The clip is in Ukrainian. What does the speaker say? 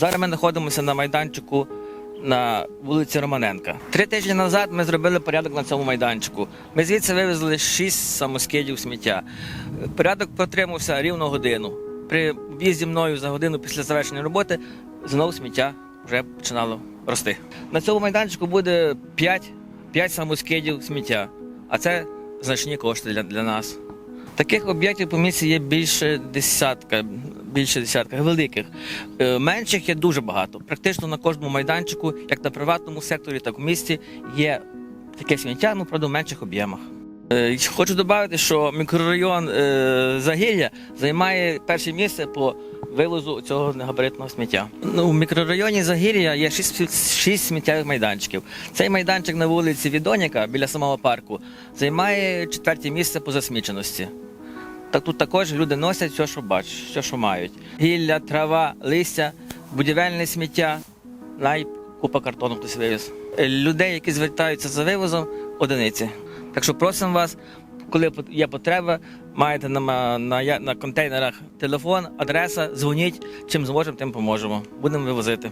Зараз ми знаходимося на майданчику на вулиці Романенка. Три тижні назад ми зробили порядок на цьому майданчику. Ми звідси вивезли шість самоскидів сміття. Порядок протримався рівно годину. При в'їзді мною за годину після завершення роботи знову сміття вже починало рости. На цьому майданчику буде 5, 5 самоскидів сміття, а це значні кошти для, для нас. Таких об'єктів по місті є більше десятка, більше десятка великих. Е, Менших є дуже багато. Практично на кожному майданчику, як на приватному секторі, так і в місті, є таке сміття, ну правда, в менших об'ємах. Е, Хочу додати, що мікрорайон е, Загілля займає перше місце по вивозу цього негабаритного сміття. Ну, у мікрорайоні Загір'я є шість, сміттєвих майданчиків. Цей майданчик на вулиці Відоніка біля самого парку займає четверте місце по засміченості. Так тут також люди носять все, що бачать, все, що мають. Гілля, трава, листя, будівельне сміття, навіть купа картону хтось вивіз. Е, Людей, які звертаються за вивозом, одиниці. Так що просимо вас, коли є потреба, маєте на, на, на контейнерах телефон, адреса, дзвоніть, чим зможемо, тим поможемо. Будемо вивозити.